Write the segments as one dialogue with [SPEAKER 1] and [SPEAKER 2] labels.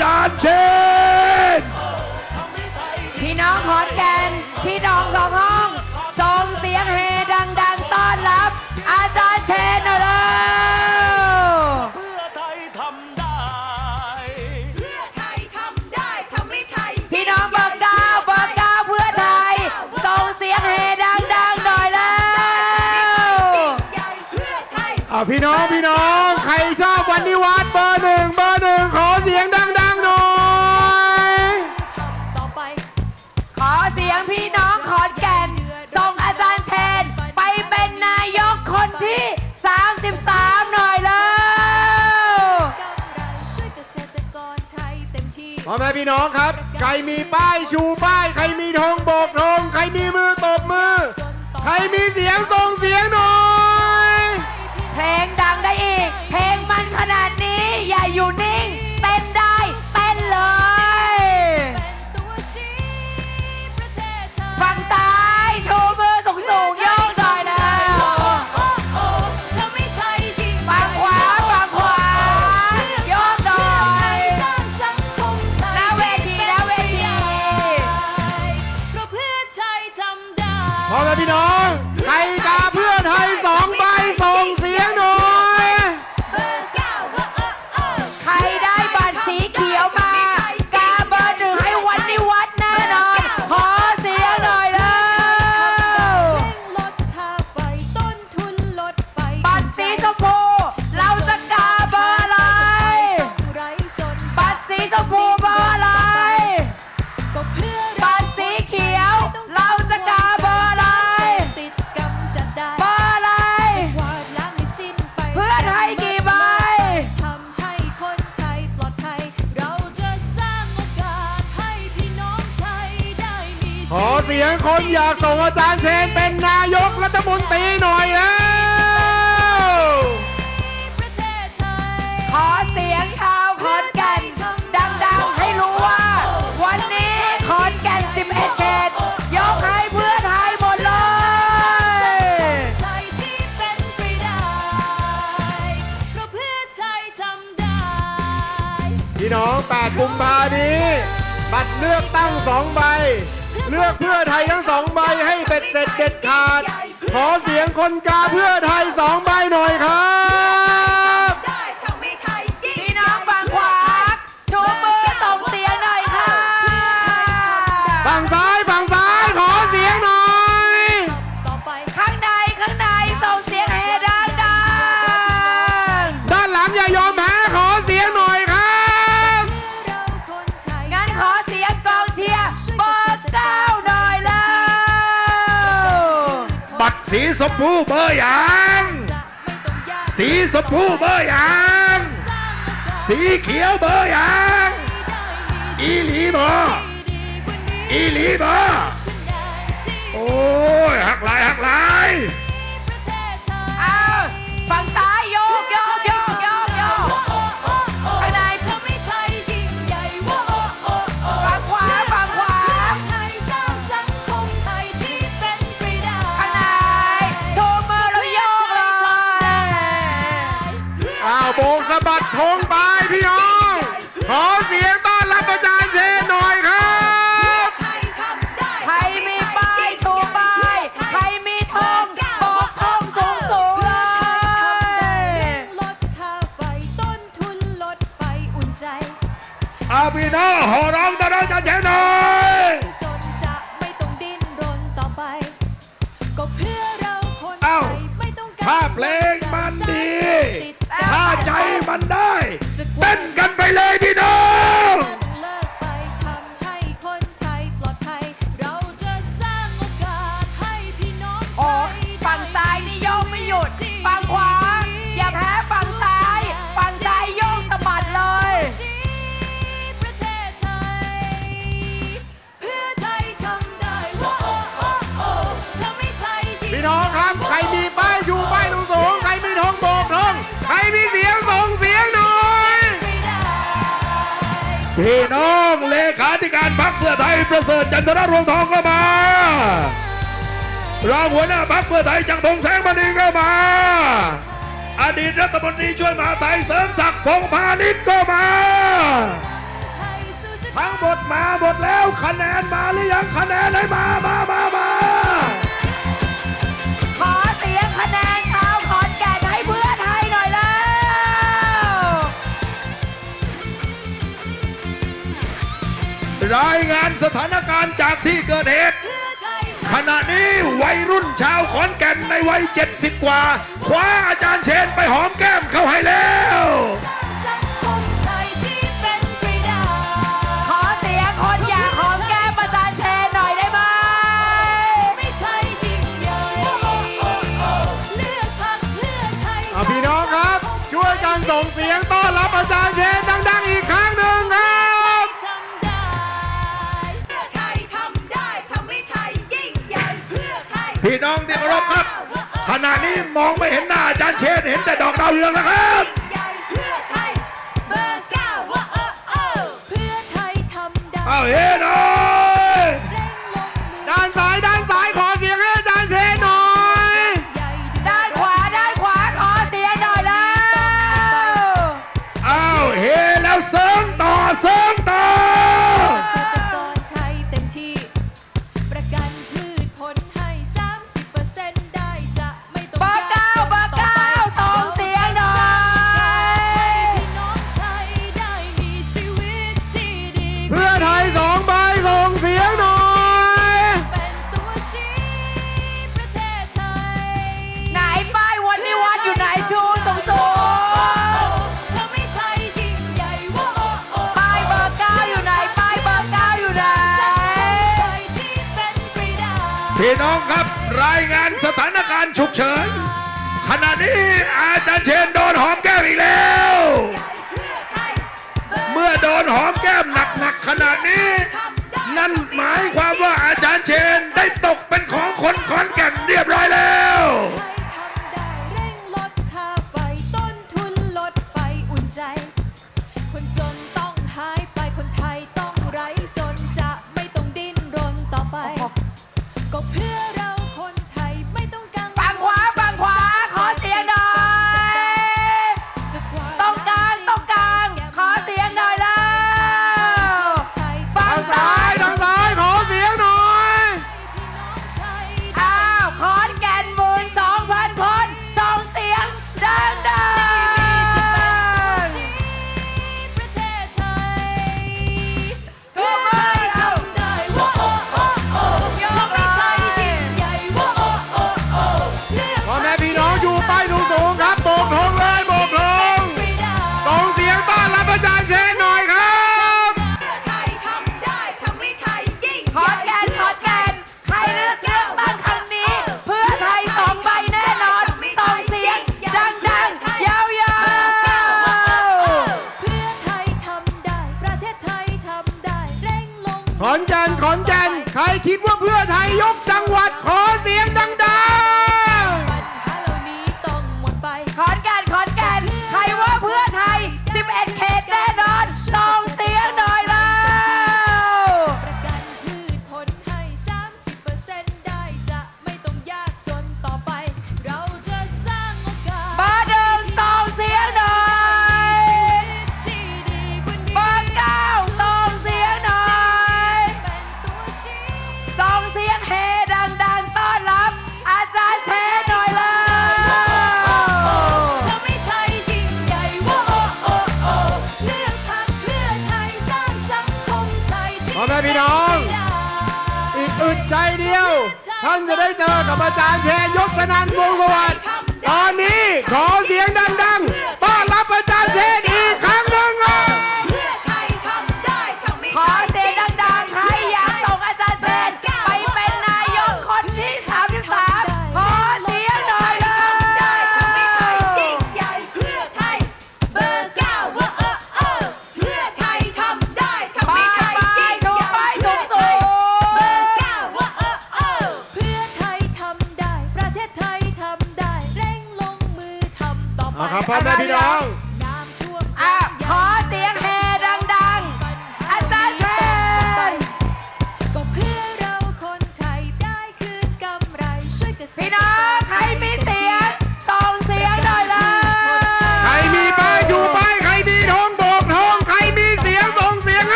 [SPEAKER 1] จารย์เชน
[SPEAKER 2] พี่น้องขอนแก่นพี่น้องสองห้องส่งเสียงเฮดัง ๆ ต้อนรับ อาจารย์เชนหน่อยเร็ว
[SPEAKER 1] เพื่อไทยทำได้
[SPEAKER 3] เพื่อไทยทำได้ทำให้ไทย
[SPEAKER 2] พี่น้องเบอร์เก้าเบอร์เก้าเพื่อไทยส่งเสียงเฮดังๆหน่อยเร็ว
[SPEAKER 3] ใหญ่เพื่อไทย
[SPEAKER 4] อ่าพี่น้องพี่น้อง ใครชอบวันนิวัฒน์เบอร์หนึ่งเบอร์
[SPEAKER 2] พี่น้องขอนแก่น ส่งอาจารย์เชน ไปเป็นนายกคนที่ 33 หน่อยเร็ว
[SPEAKER 3] กำลังช่วยเกษตรกรไทยเต็มที่
[SPEAKER 4] พ่อแม่พี่น้องครับ ใครมีป้ายชูป้าย ใครมีธงโบกธงใครมีมือตบมือ ใครมีเสียงส่งเสียงหน่อย
[SPEAKER 2] เพลงดังได้อีก เพลงมันขนาดนี้อย่าอยู่นิ่ง
[SPEAKER 3] พร้อ
[SPEAKER 4] ม
[SPEAKER 2] แล้วพี่
[SPEAKER 3] น้อง
[SPEAKER 4] ขอเสียงคนอยากส่งอาจารย์เชนเป็นนายกรัฐมนตรีหน่อยแล้ว
[SPEAKER 2] ขอเสียงชาวขอนแก่นดังๆ ให้รู้ว่า วันนี้ขอนแก่น 11 เขตยกให้เพื่อไทยหมดเลย
[SPEAKER 3] ไทยที่เป็นไปได้เพราะเพื่อไทยทำได้
[SPEAKER 4] พี่น้อง 8 กุมภานี้ บัตรเลือกตั้งสองใบ เลือกเพื่อไทยทั้งสองใบให้เป็ดเสร็จเด็ดขาด ขอเสียงคนกาเพื่อไทยสองใบหน่อยครับ
[SPEAKER 2] สีส
[SPEAKER 4] มพูเบ
[SPEAKER 2] อร์หยา
[SPEAKER 1] ง สีสมพูเบอร์หยาง
[SPEAKER 3] สี
[SPEAKER 1] เขียวเบอร์หยาง อีหลีบออีหลีบอโอ้
[SPEAKER 2] ใจ
[SPEAKER 4] อา
[SPEAKER 1] พี่น้องหอร้องตะร้องจะเชนหน่อย
[SPEAKER 3] จนจะไม่ต้องดิ้นรนต่อไป ก็เพื่อเราคนไท
[SPEAKER 1] เอ้าย
[SPEAKER 3] ไม่ต้องการ
[SPEAKER 1] ถ้าเพลงมันดี
[SPEAKER 3] ติด
[SPEAKER 1] ถ้าใจมันได้เต้นกันไปเลยพี่น้อง
[SPEAKER 3] ต้องเลิกไปทำให้คนไทยปลอดภัยเราจะสร้างโอกาสให้พี่น้องไท
[SPEAKER 2] โอ้
[SPEAKER 3] ย
[SPEAKER 2] ฝั่งซ้ายนี่โยกไม่หยุดฝั่งขวาอย่า พี่
[SPEAKER 4] น้องเล
[SPEAKER 1] ขาธิการพรรคเพื่อไทยประเสริฐจันทรรวงทองก็มารองหัวหน้าพรรคเพื่อไทยจังพงแสงมณีเข้ามา อดีตรัฐมนตรีช่วยมหาไทยเสริมศักดิ์พงพาณิชย์ก็มา
[SPEAKER 2] ทั้งหมดมาหมดแล้วคะแนนมาห
[SPEAKER 1] รือยังคะแนนไหนมามามา
[SPEAKER 2] รายงานสถานการณ์จากที่เกิดเหตุ ขณะนี้วัยรุ่นชาวขอนแก่นในวัย 70 กว่า คว้าอาจารย์เชนไปหอมแก้มเขาให้แล้ว
[SPEAKER 1] ขอเสียงคนอยากหอมแก้มอาจารย์เชนหน่อยได้ไหม
[SPEAKER 3] พี่
[SPEAKER 4] น้องครับ ช่วยกันส่งเสียงต้อนรับอาจารย์เชน น้
[SPEAKER 3] องที่
[SPEAKER 2] เคารพครับ ขณะนี้มองไม่เห็นหน้าอาจารย์เชนเห็นแต่ดอกดาวเรืองนะครับ
[SPEAKER 3] เพื่อไทยเบอร์เก้าว่าเออเพื่อไทยทำได้
[SPEAKER 2] เอาเฮ้ี่น้อ
[SPEAKER 3] ง
[SPEAKER 2] ครับรายงานสถานการณ์ฉุกเฉินขณะนี้อาจารย์เชนโดนหอมแก้มอีกแล้ว
[SPEAKER 3] เมื่
[SPEAKER 2] อโดนหอมแก้มหนักๆขนาดนี้ นั่นหมายความว่าอาจารย์เชนได้ตกเป็นของคนขอนแก่นเรียบร้อยแล้ว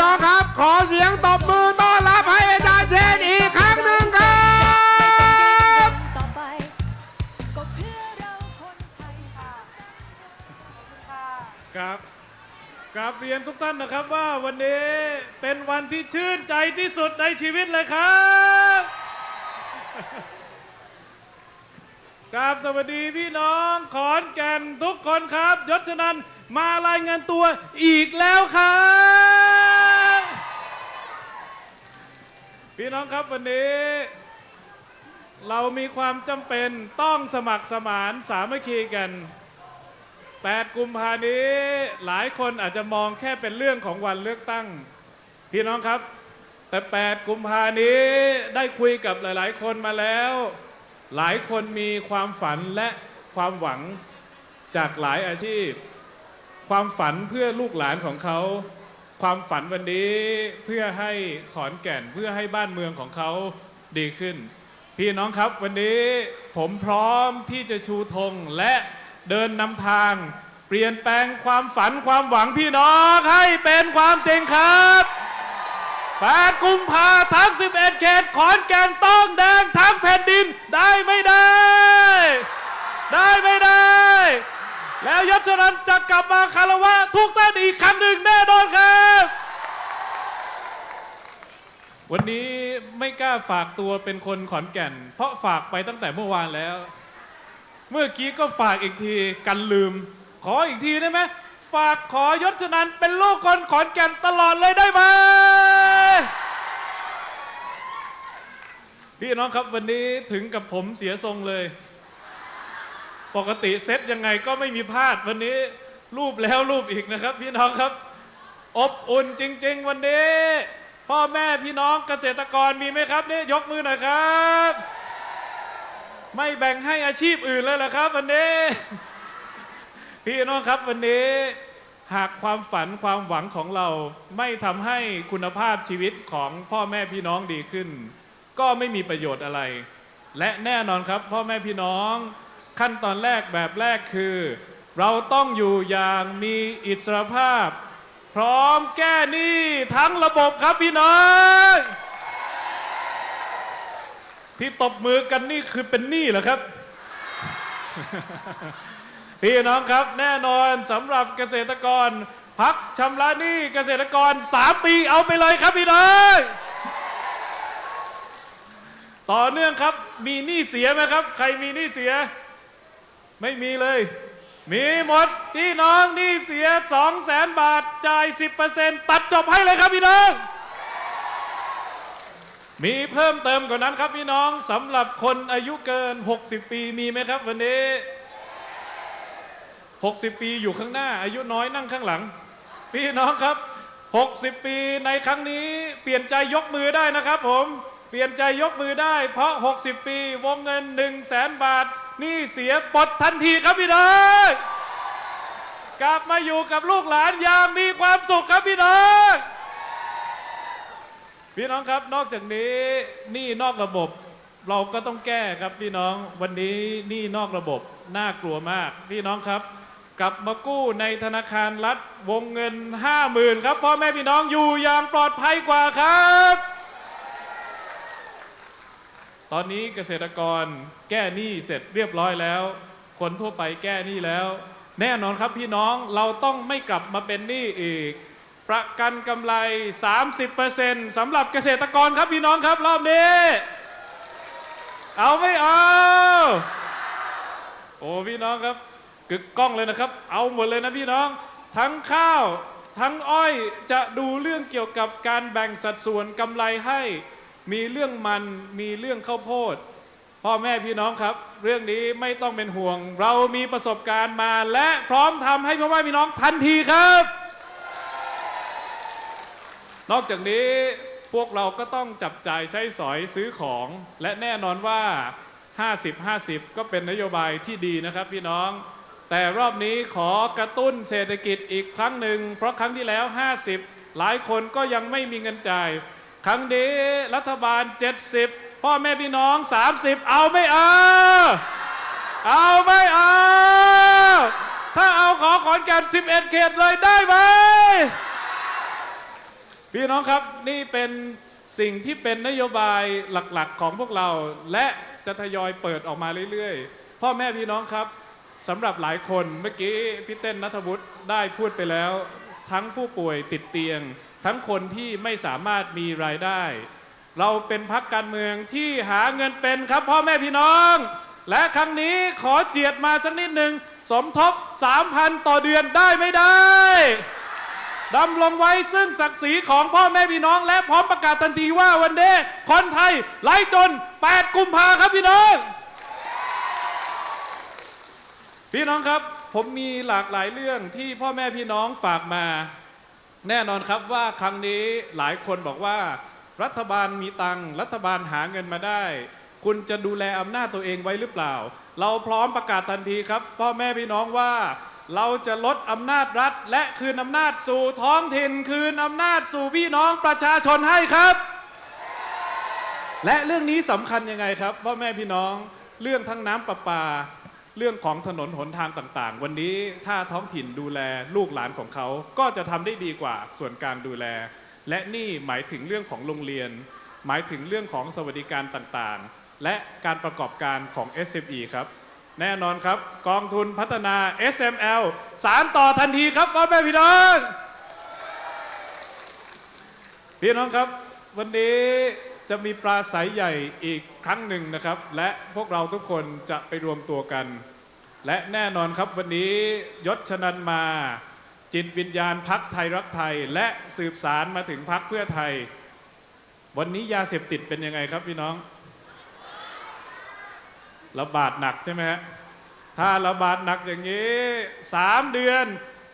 [SPEAKER 4] น้องครับ ขอเสียงตบมือต้อนรับให้อาจารย์เชนอีกครั้งหนึ่งครับ
[SPEAKER 3] ต่อไปก็เพื่อเราคนไทย
[SPEAKER 5] ครับกราบเรียนทุกท่านนะครับว่าวันนี้เป็นวันที่ชื่นใจที่สุดในชีวิตเลยครับกราบสวัสดีพี่น้องขอนแก่นทุกคนครับยศนันมารายงานตัวอีกแล้วครับ พี่น้องครับวันนี้ เรามีความจำเป็นต้องสมัครสมานสามัคคีกัน 8 กุมภานี้หลายคนอาจจะมองแค่เป็นเรื่องของวันเลือกตั้ง พี่น้องครับ แต่ 8 กุมภานี้ได้คุยกับหลาย ๆ คนมาแล้ว หลายคนมีความฝันและความหวังจากหลายอาชีพ ความฝันเพื่อลูกหลานของเขา ความฝันวันนี้เพื่อให้ขอนแก่นเพื่อให้บ้านเมืองของเขาดีขึ้น พี่น้องครับวันนี้ผมพร้อมที่จะชูธงและเดินนำทาง เปลี่ยนแปลงความฝันความหวังพี่น้องให้เป็นความจริงครับ8กุมภาทั้ง 11 เขตขอนแก่นต้องแดงทั้งแผ่นดินได้ไม่ได้ ได้ไม่ได้ แล้วยศนันท์จะกลับมาคารวะทุกท่านอีกครั้งหนึ่งแน่นอนครับ วันนี้ไม่กล้าฝากตัวเป็นคนขอนแก่น เพราะฝากไปตั้งแต่เมื่อวานแล้ว เมื่อกี้ก็ฝากอีกทีกันลืม ขออีกทีได้ไหมฝากขอยศนันท์เป็นลูกคนขอนแก่นตลอดเลยได้ไหมพี่น้องครับวันนี้ถึงกับผมเสียทรงเลย ปกติเซตยังไงก็ไม่มีพลาดวันนี้รูปแล้วรูปอีกนะครับ พี่น้องครับ อบอุ่นจริง ๆ วันนี้ พ่อแม่พี่น้องเกษตรกรมีไหมครับนี่ยกมือหน่อยครับ ไม่แบ่งให้อาชีพอื่นเลยเหรอครับ วันนี้ พี่น้องครับวันนี้ หากความฝันความหวังของเราไม่ทำให้คุณภาพชีวิตของพ่อแม่พี่น้องดีขึ้น ก็ไม่มีประโยชน์อะไร และแน่นอนครับ พ่อแม่พี่น้อง ขั้นตอนแรกแบบแรกคือ เราต้องอยู่อย่างมีอิสรภาพ พร้อมแก้หนี้ทั้งระบบครับพี่น้องที่ตบมือกันนี่คือเป็นหนี้เหรอครับ พี่น้องครับแน่นอนสำหรับเกษตรกร พักชำระหนี้เกษตรกร3ปีเอาไปเลยครับพี่น้องต่อเนื่องครับมีหนี้เสียไหมครับ ใครมีหนี้เสีย ไม่มีเลย มีหมดพี่น้องนี้เสีย2 0 0แสนบาทจ่าย10%ตัดจบให้เลยครับพี่น้อง มีเพิ่มเติมกว่านั้นครับพี่น้องสำหรับคนอายุเกิน 60 ปีมีไหมครับวันนี้ 60 ปีอยู่ข้างหน้า อายุน้อยนั่งข้างหลัง พี่น้องครับ 60 ปีในครั้งนี้เปลี่ยนใจยกมือได้นะครับผมเปลี่ยนใจยกมือได้เพราะ 60 ปี วงเงิน 1 0 0 0 0แสนบาท นี่เสียปลดทันทีครับพี่น้องกลับมาอยู่กับลูกหลานอย่างมีความสุขครับพี่น้องพี่น้องครับนอกจากนี้หนี้นอกระบบเราก็ต้องแก้ครับพี่น้องวันนี้หนี้นอกระบบน่ากลัวมากพี่น้องครับ กลับมากู้ในธนาคารรัฐวงเงิน 5 0,000 ครับพ่อแม่พี่น้องอยู่อย่างปลอดภัยกว่าครับ ตอนนี้เกษตรกรแก้หนี้เสร็จเรียบร้อยแล้ว คนทั่วไปแก้หนี้แล้ว แน่นอนครับพี่น้องเราต้องไม่กลับมาเป็นหนี้อีก ประกันกำไร 30%สำหรับเกษตรกรครับพี่น้องครับรอบนี้ เอาไม่เอา โอ้พี่น้องครับกึกก้องเลยนะครับ เอาหมดเลยนะพี่น้อง ทั้งข้าว ทั้งอ้อยจะดูเรื่องเกี่ยวกับการแบ่งสัดส่วนกำไรให้ มีเรื่องมันมีเรื่องข้าวโพด พ่อแม่พี่น้องครับ เรื่องนี้ไม่ต้องเป็นห่วง เรามีประสบการณ์มาและพร้อมทำให้พ่อแม่พี่น้องทันทีครับ นอกจากนี้พวกเราก็ต้องจับจ่ายใช้สอยซื้อของ และแน่นอนว่า 50 50 ก็เป็นนโยบายที่ดีนะครับพี่น้องแต่รอบนี้ขอกระตุ้นเศรษฐกิจอีกครั้งหนึ่ง เพราะครั้งที่แล้ว 50 หลายคนก็ยังไม่มีเงินจ่าย ครั้งนี้รัฐบาล 70 พ่อแม่พี่น้อง 30 เอาไม่เอาเอาไม่เอาถ้าเอาขอขอนแก่น11 เขตเลยได้ไหมพี่น้องครับนี่เป็นสิ่งที่เป็นนโยบายหลักๆของพวกเรา และจะทยอยเปิดออกมาเรื่อยๆ พ่อแม่พี่น้องครับสำหรับหลายคนเมื่อกี้พี่เต้นนัทวุฒิได้พูดไปแล้ว ทั้งผู้ป่วยติดเตียง ทั้งคนที่ไม่สามารถมีรายได้ เราเป็นพักการเมืองที่หาเงินเป็นครับพ่อแม่พี่น้อง และครั้งนี้ขอเจียดมาสักนิดหนึ่งสมทบ 3,000 ต่อเดือนได้ไม่ได้ดำรงไว้ซึ่งศักดิ์ศรีของพ่อแม่พี่น้อง และพร้อมประกาศทันทีว่าวันเดย์คนไทยไล่จน 8 กุมภาครับพี่น้อง พี่น้องครับ ผมมีหลากหลายเรื่องที่พ่อแม่พี่น้องฝากมา แน่นอนครับว่าครั้งนี้หลายคนบอกว่า รัฐบาลมีตังรัฐบาลหาเงินมาได้ คุณจะดูแลอำนาจตัวเองไว้หรือเปล่า เราพร้อมประกาศทันทีครับพ่อแม่พี่น้องว่า เราจะลดอำนาจรัฐ และคืนอำนาจสู่ท้องถิ่น คืนอำนาจสู่พี่น้องประชาชนให้ครับ และเรื่องนี้สำคัญยังไงครับพ่อแม่พี่น้อง เรื่องทั้งน้ำประปา เรื่องของถนนหนทางต่างๆ วันนี้ถ้าท้องถิ่นดูแลลูกหลานของเขา ก็จะทำได้ดีกว่าส่วนกางดูแล และนี่หมายถึงเรื่องของโรงเรียน หมายถึงเรื่องของสวัสดิการต่างๆ และการประกอบการของ SME ครับ แน่นอนครับ กองทุนพัฒนา SML สารต่อทันทีครับพ่อแม่พี่น้องพี่น้องครับ วันนี้ จะมีปราศัยใหญ่อีกครั้งหนึ่งนะครับ และพวกเราทุกคนจะไปรวมตัวกัน และแน่นอนครับวันนี้ยศชนันมา จิตวิญญาณพักไทยรักไทย และสืบสารมาถึงพักเพื่อไทย วันนี้ยาเสพติดเป็นยังไงครับพี่น้องระบาดหนักใช่ไหมฮะถ้าระบาดหนักอย่างนี้สามเดือน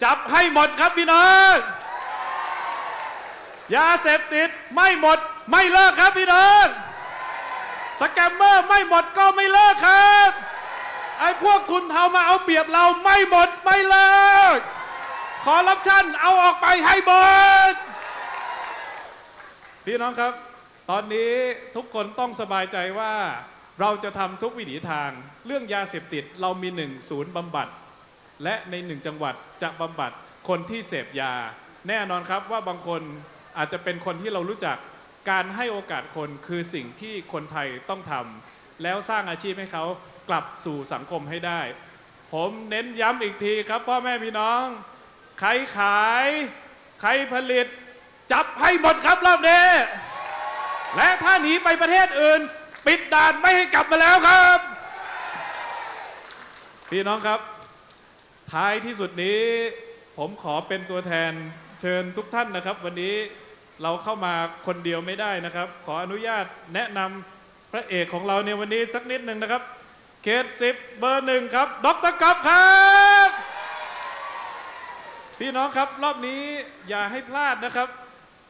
[SPEAKER 5] จับให้หมดครับพี่น้องยาเสพติดไม่หมด ไม่เลิกครับพี่น้องสแกมเมอร์ไม่หมดก็ไม่เลิกครับไอ้พวกทุนเทามาเอาเปรียบเราไม่หมดไม่เลิกคอร์รัปชันเอาออกไปให้หมดพี่น้องครับ ตอนนี้ทุกคนต้องสบายใจว่า เราจะทำทุกวิถีทาง เรื่องยาเสพติดเรามีหนึ่งศูนย์บำบัด และในหนึ่งจังหวัดจะบำบัดคนที่เสพยา แน่นอนครับว่าบางคนอาจจะเป็นคนที่เรารู้จัก การให้โอกาสคนคือสิ่งที่คนไทยต้องทำแล้วสร้างอาชีพให้เขากลับสู่สังคมให้ได้ ผมเน้นย้ำอีกทีครับพ่อแม่พี่น้อง ใครขาย ใครผลิต จับให้หมดครับรอบนี้และถ้าหนีไปประเทศอื่น ปิดด่านไม่ให้กลับมาแล้วครับ พี่น้องครับ ท้ายที่สุดนี้ ผมขอเป็นตัวแทนเชิญทุกท่านนะครับ วันนี้ เราเข้ามาคนเดียวไม่ได้นะครับ ขออนุญาตแนะนำพระเอกของเราในวันนี้สักนิดหนึ่งนะครับเขตสิบเบอร์หนึ่งครับดรกัฟครับ พี่น้องครับรอบนี้อย่าให้พลาดนะครับ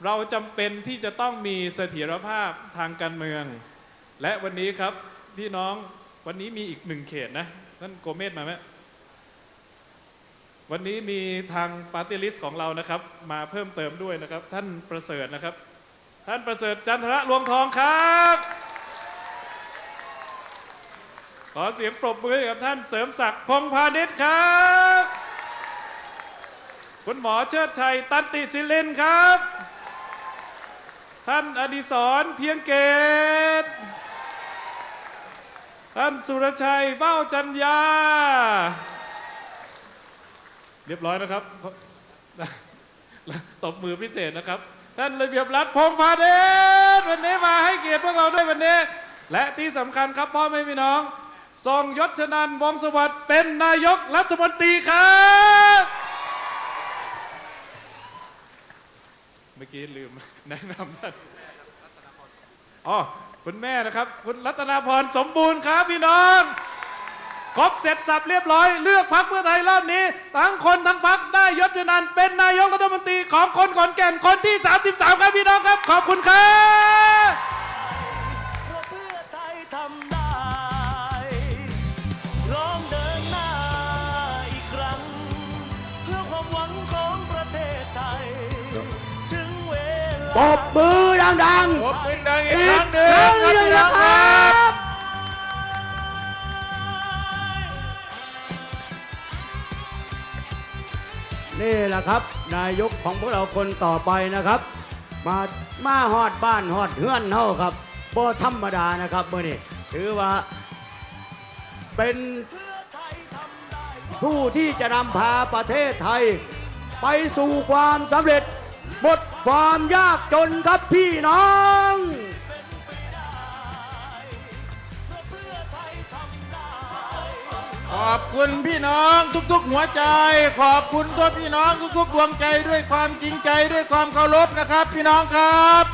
[SPEAKER 5] เราจำเป็นที่จะต้องมีเสถียรภาพทางการเมือง และวันนี้ครับพี่น้องวันนี้มีอีกหนึ่งเขตนะท่านโกเมศมาไหม วันนี้มีทางปาร์ตี้ลิสต์ของเรานะครับ มาเพิ่มเติมด้วยนะครับ ท่านประเสริฐนะครับ ท่านประเสริฐจันทระรวงทองครับ ขอเสียงปรบมือกับท่านเสริมศักดิ์พงพาณิชย์ครับ คุณหมอเชิดชัยตันติศิลินครับ ท่านอดิศรเพียงเกตท่านสุรชัยเบ้าจันยา เรียบร้อยนะครับ ตบมือพิเศษนะครับ ท่านระเบียบรัฐพงพาเดชวันนี้มาให้เกียรติพวกเราด้วยวันนี้ และที่สำคัญครับพ่อแม่พี่น้องทรงยศชนันท์วงศสวัสดิ์เป็นนายกรัฐมนตรีครับเมื่อกี้ลืมแนะนำท่านอ๋อคุณแม่นะครับ คุณรัตนาพรสมบูรณ์ครับพี่น้อง ครบเสร็จสับเรียบร้อย เลือกพักเพื่อไทยรอบนี้ทั้งคนทั้งพักได้ยศชนันเป็นนายกรัฐมนตรีของคนขอนแก่นคนที่ 33 ครับพี่น้องครับ ขอบคุณครับ
[SPEAKER 6] ปอบมือดังๆ
[SPEAKER 3] ปอบมือดัง
[SPEAKER 2] อีกครั้งหนึ่งครับ
[SPEAKER 3] นี่แหละครับ นายกของพวกเราคนต่อไปนะครับ มามาฮอดบ้านฮอดเฮือนเฮาครับบ่ธรรมดานะครับเมื่อนี้ถือว่า เป็นผู้ที่จะนำพาประเทศไทย ไปสู่ความสำเร็จหมดความยากจนครับพี่น้อง
[SPEAKER 7] ขอบคุณพี่น้องทุกๆหัวใจ ขอบคุณตัวพี่น้องทุกๆดวงใจด้วยความจริงใจด้วยความเคารพนะครับ พี่น้องครับ